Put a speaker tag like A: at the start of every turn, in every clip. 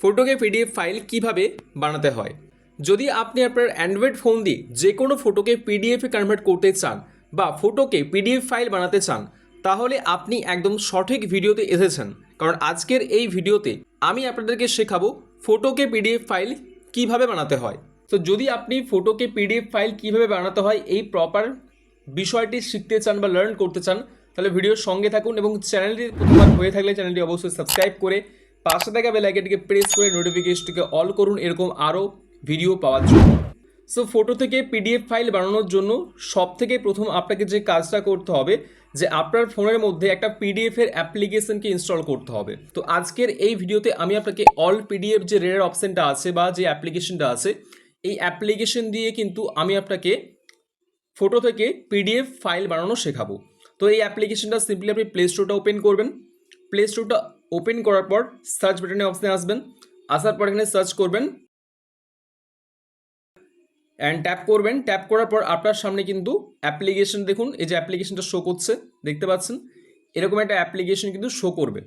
A: ফটোকে PDF file কীভাবে বানাতে হয়? যদি আপনি আপনার অ্যান্ড্রয়েড ফোন দিয়ে যে কোনো ফটোকে পিডিএফে কনভার্ট করতে চান বা ফটোকে পিডিএফ ফাইল বানাতে চান, তাহলে আপনি একদম সঠিক ভিডিওতে এসেছেন। কারণ আজকের এই ভিডিওতে আমি আপনাদেরকে শেখাবো ফটোকে পিডিএফ ফাইল কীভাবে বানাতে হয়। তো যদি আপনি ফটোকে পিডিএফ ফাইল কীভাবে বানাতে হয়, এই প্রপার বিষয়টি শিখতে চান বা লার্ন করতে চান, তাহলে ভিডিওর সঙ্গে থাকুন এবং চ্যানেলটি প্রথমবার হয়ে থাকলে চ্যানেলটি অবশ্যই সাবস্ক্রাইব করে পাশে থাকা বেলাইকনটিকে প্রেস করে নোটিফিকেশনটিকে অল করুন, এরকম আরও ভিডিও পাওয়ার জন্য। সো ফটো থেকে পিডিএফ ফাইল বানানোর জন্য সব থেকে প্রথম আপনাকে যে কাজটা করতে হবে, যে আপনার ফোনের মধ্যে একটা পিডিএফের অ্যাপ্লিকেশনকে ইনস্টল করতে হবে। তো আজকের এই ভিডিওতে আমি আপনাকে অল পিডিএফ যে রেয়ার অপশনটা আছে বা যে অ্যাপ্লিকেশনটা আছে, এই অ্যাপ্লিকেশন দিয়ে কিন্তু আমি আপনাকে ফটো থেকে পিডিএফ ফাইল বানানো শেখাবো। তো এই অ্যাপ্লিকেশনটা সিম্পলি আপনি প্লে স্টোরটা ওপেন করবেন। প্লে স্টোরটা ওপেন করার পর সার্চ বাটনে অপশানে আসবেন। আসার পর এখানে সার্চ করবেন অ্যান্ড ট্যাপ করবেন। ট্যাপ করার পর আপনার সামনে কিন্তু অ্যাপ্লিকেশন দেখুন। এই যে অ্যাপ্লিকেশনটা শো করছে, দেখতে পাচ্ছেন? এরকম একটা অ্যাপ্লিকেশন কিন্তু শো করবে।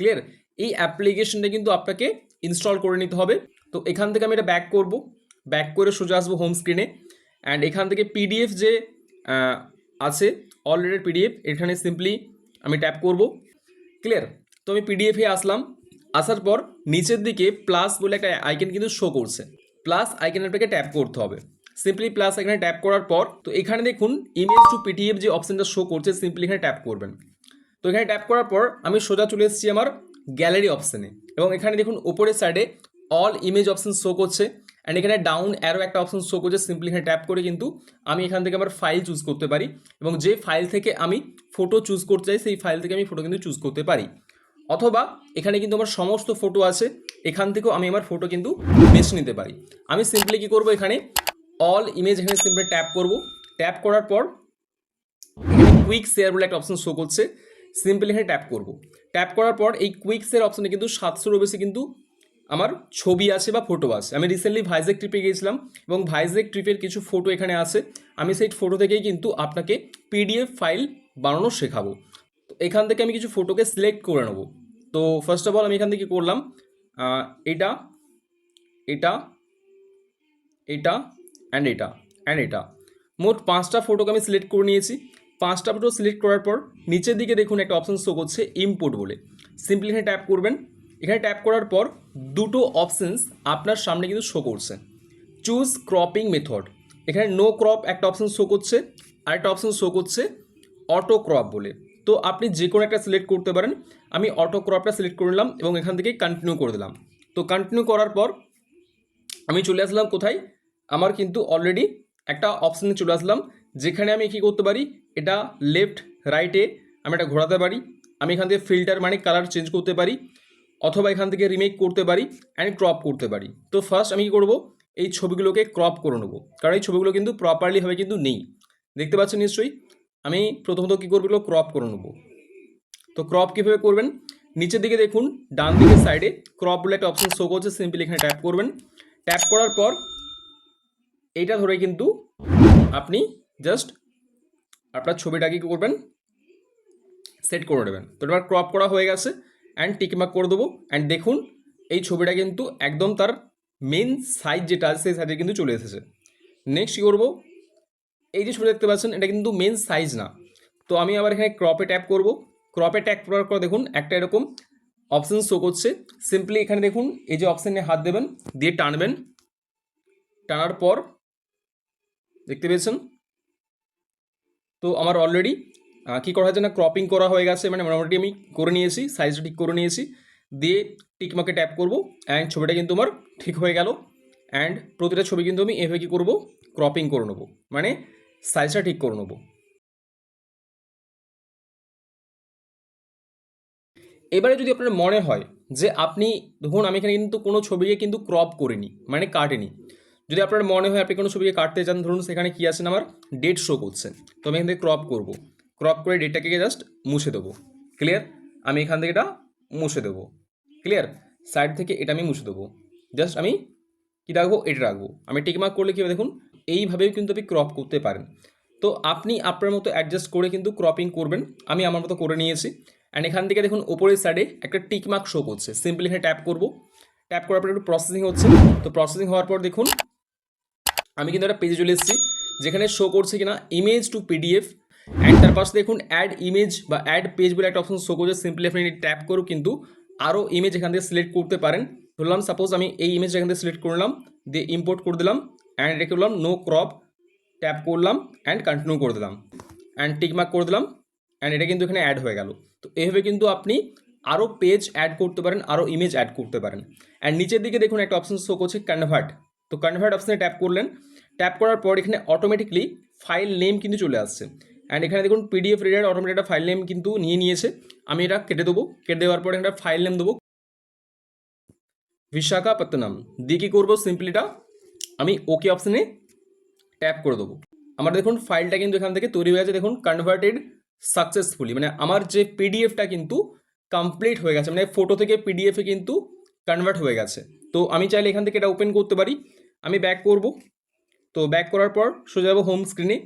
A: ক্লিয়ার এই অ্যাপ্লিকেশনটা কিন্তু আপনাকে ইনস্টল করে নিতে হবে। তো এখান থেকে আমি এটা ব্যাক করব। ব্যাক করে সোজা আসব হোম স্ক্রিনে অ্যান্ড এখান থেকে পিডিএফ যে আছে অলরেডি পিডিএফ এখানে সিম্পলি আমি ট্যাপ করব। ক্লিয়ার তো আমি পিডিএফে আসলাম। আসার পর নিচের দিকে প্লাস বলে একটা আইকন কিন্তু শো করছে। প্লাস আইকন ট্যাপ করতে হবে। সিম্পলি প্লাস এখানে ট্যাপ করার পর তো এখানে দেখুন ইমেজ টু পিডিএফ যে অপশনটা শো করছে সিম্পলি এখানে ট্যাপ করবেন। তো এখানে ট্যাপ করার পর আমি সোজা চলে এসেছি আমার গ্যালারি অপশানে এবং এখানে দেখুন উপরের সাইডে অল ইমেজ অপশন শো করছে। অ্যান্ড এখানে ডাউন অ্যারো একটা অপশন শো করছে সিম্পলি এখানে ট্যাপ করে কিন্তু আমি এখান থেকে আমার ফাইল চুজ করতে পারি। এবং যে ফাইল থেকে আমি ফটো চুজ করতে চাই, সেই ফাইল থেকে আমি ফটো কিন্তু চুজ করতে পারি। অথবা এখানে কিন্তু আমার সমস্ত ফটো আছে, এখান থেকেও আমি আমার ফটো কিন্তু বেছে নিতে পারি। আমি সিম্পলি কি করব এখানে? অল ইমেজ এখানে সিম্পলি ট্যাপ করব। ট্যাপ করার পর কুইক শেয়ার বলে একটা অপশন শো করছে সিম্পলি এখানে ট্যাপ করব। ট্যাপ করার পর এই কুইক শেয়ার অপশনে কিন্তু সাতশোরও বেশি কিন্তু আমার ছবি আছে বা ফটো আছে। আমি রিসেন্টলি ভাইজেক ট্রিপে গিয়েছিলাম এবং ভাইজেক ট্রিপের কিছু ফটো এখানে আছে। আমি সেই ফটো থেকেই কিন্তু আপনাকে পিডিএফ ফাইল বানানো শেখাবো। তো এখান থেকে আমি কিছু ফটোকে সিলেক্ট করে নেব। তো ফার্স্ট অফ অল আমি এখান থেকে করলাম? এটা এটা এটা অ্যান্ড এটা অ্যান্ড এটা। মোট পাঁচটা ফটোকে আমি সিলেক্ট করে নিয়েছি। পাঁচটা ফটো সিলেক্ট করার পর নিচের দিকে দেখুন একটা অপশান শো করছে ইম্পোর্ট বলে। সিম্পলি এখানে ট্যাপ করবেন। এখানে ট্যাপ করার পর দুটো অপশানস আপনার সামনে কিন্তু শো করছে। চুজ ক্রপিং মেথড এখানে নো ক্রপ একটা অপশন শো করছে। আর একটা অপশন শো করছে অটো ক্রপ বলে। তো আপনি যে কোনো একটা সিলেক্ট করতে পারেন। আমি অটো ক্রপটা সিলেক্ট করে নিলাম এবং এখান থেকে কন্টিনিউ করে দিলাম। তো কন্টিনিউ করার পর আমি চলে আসলাম কোথায়? আমার কিন্তু অলরেডি একটা অপশানে চলে আসলাম, যেখানে আমি কী করতে পারি? এটা লেফট রাইটে আমি এটা ঘোরাতে পারি। আমি এখান থেকে ফিল্টার মানে কালার চেঞ্জ করতে পারি অথবা এখান থেকে রিমেক করতে পারি অ্যান্ড ক্রপ করতে পারি। তো ফার্স্ট আমি কী করব? এই ছবিগুলোকে ক্রপ করে নেব। কারণ এই ছবিগুলো কিন্তু প্রপারলিভাবে কিন্তু নেই। দেখতে পাচ্ছেন নিশ্চয়ই? আমি প্রথমত কী করব ক্রপ করে নেব। তো ক্রপ কীভাবে করবেন? নিচের দিকে দেখুন, ডান দিকের সাইডে ক্রপ বলে একটা অপশন শো করছে সিম্পলি এখানে ট্যাপ করবেন। ট্যাপ করার পর এইটা ধরে কিন্তু আপনি জাস্ট আপনার ছবিটাকে কী করবেন? সেট করে নেবেন তো এবার ক্রপ করা হয়ে গেছে অ্যান্ড টিকমার্ক করে দেবো। অ্যান্ড দেখুন, এই ছবিটা কিন্তু একদম তার মেন সাইজ যেটা আছে, সেই সাইজে কিন্তু চলে এসেছে। নেক্সট কী করব? এই যে ছবি দেখতে পাচ্ছেন, এটা কিন্তু মেন সাইজ না। তো আমি আবার এখানে ক্রপে ট্যাপ করব। ক্রপে ট্যাপ করার পর দেখুন, একটা এরকম অপশান শো করছে। সিম্পলি এখানে দেখুন, এই যে অপশানে হাত দেবেন, দিয়ে টানবেন। টানার পর, দেখতে পেয়েছেন? তো আমার অলরেডি কী করা হয়েছে না ক্রপিং করা হয়ে গেছে মানে মোটামুটি আমি করে নিয়েছি সাইজটা ঠিক করে নিয়েছি। দিয়ে টিকমাকে ট্যাপ করব অ্যান্ড ছবিটা কিন্তু আমার ঠিক হয়ে গেল। অ্যান্ড প্রতিটা ছবি কিন্তু আমি এভাবে কী করব ক্রপিং করে নেব। মানে সাইজটা ঠিক করে নেব। এবারে যদি আপনার মনে হয় যে আপনি, ধরুন আমি এখানে কিন্তু কোনো ছবিকে কিন্তু ক্রপ করিনি মানে কাটেনি। যদি আপনার মনে হয় আপনি কোনো ছবিকে কাটতে চান, ধরুন সেখানে কী আছেন আমার ডেট শো করছেন। তো আমি এখান থেকে ক্রপ করব। ক্রপ করে ডেটটাকে জাস্ট মুছে দেবো। ক্লিয়ার আমি এখান থেকে এটা মুছে দেবো। ক্লিয়ার সাইড থেকে এটা আমি মুছে দেবো। জাস্ট আমি কী রাখব? এটা রাখব। আমি টিকমার্ক করলে কী হবে দেখুন এইভাবেও কিন্তু আপনি ক্রপ করতে পারেন। তো আপনি আপনার মতো অ্যাডজাস্ট করে কিন্তু ক্রপিং করবেন। আমি আমার মতো করে নিয়েছি। অ্যান্ড এখান থেকে দেখুন ওপরের সাইডে একটা টিকমার্ক শো করছে। সিম্পলি এখানে ট্যাপ করব। ট্যাপ করার পর একটু প্রসেসিং হচ্ছে। তো প্রসেসিং হওয়ার পর দেখুন, আমি কিন্তু একটা পেজে চলে এসেছি, যেখানে শো করছে কিনা ইমেজ টু পিডিএফ অ্যান্ড তার পাশে দেখুন অ্যাড ইমেজ বা অ্যাড পেজ বলে একটা অপশন শো করছে। সিম্পলি আপনি ট্যাপ করুন কিন্তু আরও ইমেজ এখান থেকে সিলেক্ট করতে পারেন। ধরলাম সাপোজ আমি এই ইমেজ এখান থেকে সিলেক্ট করলাম, দিয়ে ইম্পোর্ট করে দিলাম। অ্যান্ড রেখে দিলাম নো ক্রপ ট্যাপ করলাম অ্যান্ড কন্টিনিউ করে দিলাম। অ্যান্ড টিকমার্ক করে দিলাম অ্যান্ড এটা কিন্তু এখানে অ্যাড হয়ে গেল। তো এইভাবে কিন্তু আপনি আরও পেজ অ্যাড করতে পারেন, আরও ইমেজ অ্যাড করতে পারেন। অ্যান্ড নিচের দিকে দেখুন একটা অপশন শো করছে কনভার্ট তো কনভার্ট অপশানে ট্যাপ করলেন। ট্যাপ করার পর এখানে অটোমেটিকলি ফাইল নেম কিন্তু চলে আসছে। অ্যান্ড এখানে দেখুন পিডিএফ রিডার অটোমেটিক একটা ফাইল নেম কিন্তু নিয়ে নিয়েছে। আমি এটা কেটে দেবো। কেটে দেওয়ার পর একটা ফাইল নেম দেবো। বিশাখাপত্তনম দিয়ে কী করব? সিম্পলিটা আমি ওকে অপশানে ট্যাপ করে দেবো। আমার দেখুন ফাইলটা কিন্তু এখান থেকে তৈরি হয়ে গেছে। দেখুন কনভার্টেড সাকসেসফুলি মানে আমার যে পিডিএফটা কিন্তু কমপ্লিট হয়ে গেছে। মানে ফটো থেকে পিডিএফে কিন্তু কনভার্ট হয়ে গেছে। তো আমি চাইলে এখান থেকে এটা ওপেন করতে পারি। আমি ব্যাক করব। তো ব্যাক করার পর সোজা যাব হোম স্ক্রিনে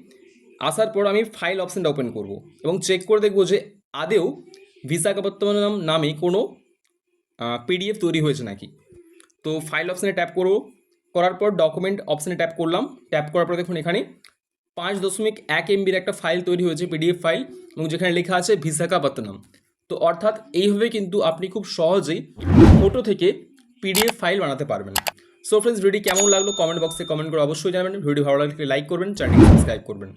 A: আসার পর আমি ফাইল অপশানটা ওপেন করব এবং চেক করে দেখব যে আদেও বিশাখাপত্তনম নামে কোনো পিডিএফ তৈরি হয়েছে নাকি। তো ফাইল অপশানে ট্যাপ করব। করার পর ডকুমেন্ট অপশানে ট্যাপ করলাম। ট্যাপ করার পর দেখুন এখানে পাঁচ দশমিক এক এমবির একটা ফাইল তৈরি হয়েছে পিডিএফ ফাইল এবং যেখানে লেখা আছে বিশাখাপত্তনম তো অর্থাৎ এইভাবে কিন্তু আপনি খুব সহজেই ফটো থেকে পিডিএফ ফাইল বানাতে পারবেন। সো ফ্রেন্ডস ভিডিও কেমন লাগল? কমেন্ট বক্সে কমেন্ট করে অবশ্যই জানাবেন। ভিডিও ভালো লাগলে লাইক করবেন চ্যানেলটি সাবস্ক্রাইব করবেন।